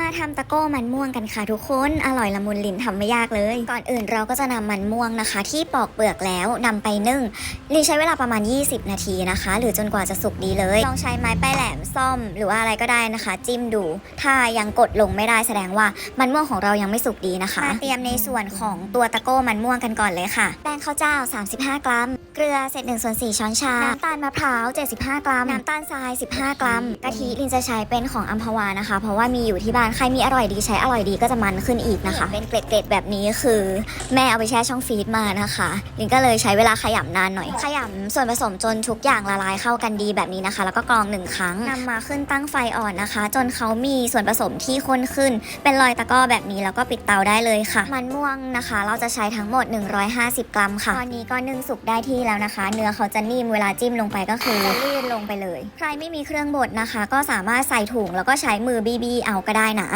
มาทำตะโก้มันม่วงกันค่ะทุกคน อร่อยละมุนลิ้นทำไม่ยากเลย ก่อนอื่นเราก็จะนำมันม่วงนะคะ ที่ปอกเปลือกแล้วนำไปนึ่งลินใช้เวลาประมาณ 20 นาทีนะคะ หรือจนกว่าจะสุกดีเลย ลองใช้ไม้ป้ายแหลมซ่อม หรือว่าอะไรก็ได้นะคะ จิ้มดู ถ้ายังกดลงไม่ได้แสดงว่ามันม่วงของเรายังไม่สุกดีนะคะมาเตรียมในส่วนของตัวตะโก้มันม่วงกันก่อนเลยค่ะ แป้งข้าวเจ้า 35 กรัมเก ลือเศษ1ส่วน4ช้อนชา น้ำตาลมะพร้าว 75 กรัม น้ำตาลทราย 15 กรัม กะทิลินจะใช้เป็นของอัมพวานะคะ เพราะว่ามีอยู่ที่บ้าน ใครมีอร่อยดีใช้อร่อยดีก็จะมันขึ้นอีกนะคะ เป็นเกล็ดๆแบบนี้คือ แม่เอาไปแช่ช่องฟรีซมานะคะ ลินก็เลยใช้เวลาขยำนานหน่อย ขยำส่วนผสมจนทุกอย่างละลายเข้ากันดีแบบนี้นะคะ แล้วก็กรองหนึ่งครั้งนำมาขึ้นตั้งไฟอ่อนนะคะ จนเขามีส่วนผสมที่ข้นขึ้น เป็นรอยตะกร้อแบบนี้แล้วก็ปิดเตาได้เลยค่ะ มันม่วงนะคะ เราจะใช้ทั้งหมด 150 กรัมค่ะตอนนี้ก็นึ่งสุกได้ที่แล้วนะคะ เนื้อเขาจะนิ่มเวลาจิ้มลงไปก็คือจะลื่นลงไปเลย ใครไม่มีเครื่องบดนะคะ ก็สามารถใส่ถุงแล้วก็ใช้มือบีบีเอาก็ได้นะ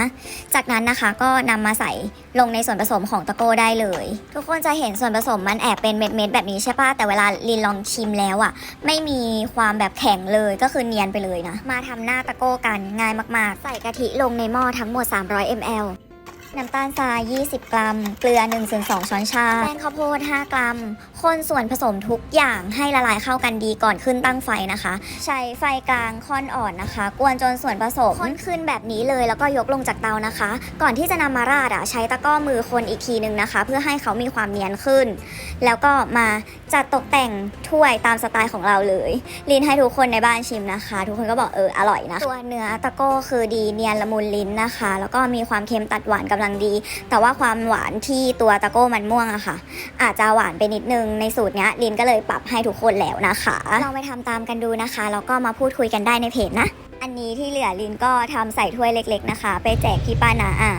จากนั้นนะคะก็นำมาใส่ลงในส่วนผสมของตะโก้ได้เลย ทุกคนจะเห็นส่วนผสมมันแอบเป็นเม็ดๆแบบนี้ใช่ปะแต่เวลาลินลองชิมแล้วอะ่ะไม่มีความแบบแข็งเลยก็คือเนียนไปเลยนะ มาทำหน้าตะโก้กันง่ายมากๆ ใส่กะทิลงในหม้อทั้งหมด 300 ml น้ำตาลทราย 20 กรัม เกลือ1ส่วน2ช้อนชา แป้งข้าวโพด 5 กรัม คนส่วนผสมทุกอย่างให้ละลายเข้ากันดีก่อนขึ้นตั้งไฟนะคะ ใช้ไฟกลางค่อนอ่อนนะคะ กวนจนส่วนผสมข้นขึ้นแบบนี้เลยแล้วก็ยกลงจากเตานะคะ ก่อนที่จะนำมาราดอะใช้ตะก้อมือคนอีกทีนึงนะคะ เพื่อให้เขามีความเนียนขึ้น แล้วก็มาจัดตกแต่งถ้วยตามสไตล์ของเราเลยลินให้ทุกคนในบ้านชิมนะคะ ทุกคนก็บอกเอออร่อยนะตัวเนื้อตะโก้คือดีเนียนละมุนลิ้นนะคะ แล้วก็มีความเค็มตัดหวานกำลังดี แต่ว่าความหวานที่ตัวตะโก้มันม่วงอะค่ะ อาจจะหวานไปนิดนึงในสูตรเนี้ยลินก็เลยปรับให้ทุกคนแล้วนะคะลองไปทำตามกันดูนะคะแล้วก็มาพูดคุยกันได้ในเพจนะ อันนี้ที่เหลือลินก็ทำใส่ถ้วยเล็ก ๆ นะคะ ไปแจกพี่ป้านาอา